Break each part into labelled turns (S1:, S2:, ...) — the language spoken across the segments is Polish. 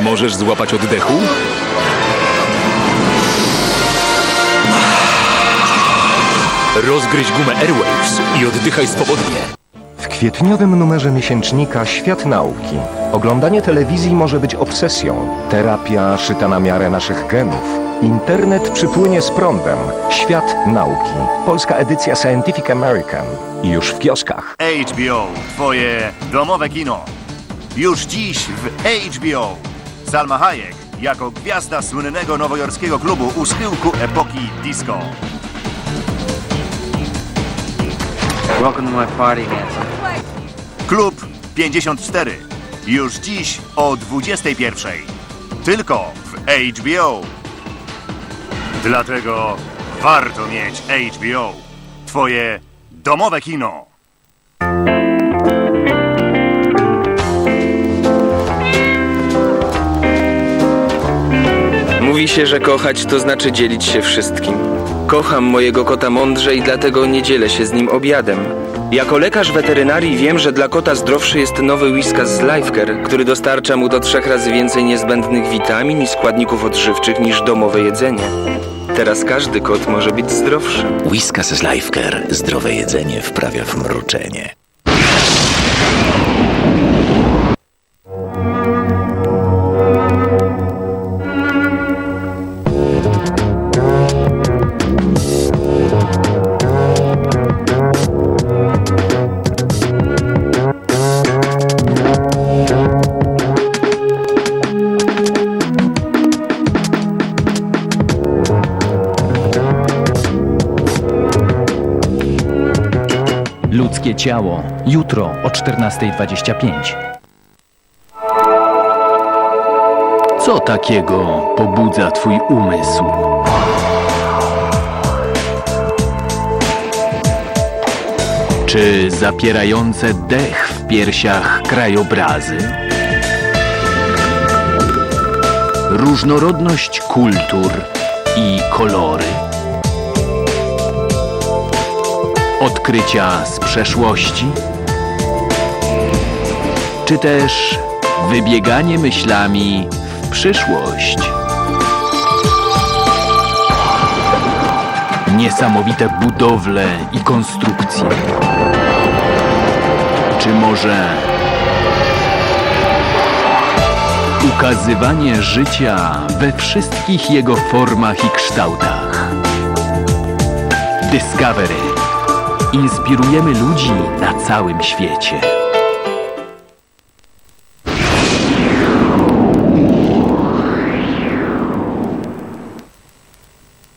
S1: możesz złapać oddechu? Rozgryź gumę Airwaves i oddychaj swobodnie.
S2: W kwietniowym numerze miesięcznika Świat Nauki. Oglądanie telewizji może być obsesją. Terapia szyta na miarę naszych genów. Internet przypłynie z prądem. Świat Nauki. Polska edycja Scientific American. Już w kioskach.
S3: HBO, twoje domowe kino. Już dziś w HBO. Salma Hayek jako gwiazda słynnego nowojorskiego klubu u schyłku epoki disco.
S4: Welcome to my party, handsome.
S3: Klub 54. Już dziś o 21. Tylko w HBO. Dlatego warto mieć HBO. Twoje domowe kino.
S5: Mówi się, że kochać to znaczy dzielić się wszystkim. Kocham mojego kota mądrze i dlatego nie dzielę się z nim obiadem. Jako lekarz weterynarii wiem, że dla kota zdrowszy jest nowy Whiskas z Lifecare, który dostarcza mu do trzech razy więcej niezbędnych witamin i składników odżywczych niż domowe jedzenie. Teraz każdy kot może być zdrowszy.
S6: Whiskas z Lifecare. Zdrowe jedzenie wprawia w mruczenie.
S7: Ludzkie ciało. Jutro o 14.25. Co takiego pobudza twój umysł? Czy zapierające dech w piersiach krajobrazy? Różnorodność kultur i kolory? Odkrycia z przeszłości? Czy też wybieganie myślami w przyszłość? Niesamowite budowle i konstrukcje. Czy może ukazywanie życia we wszystkich jego formach i kształtach? Discovery. Inspirujemy ludzi na całym świecie.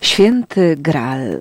S8: Święty Graal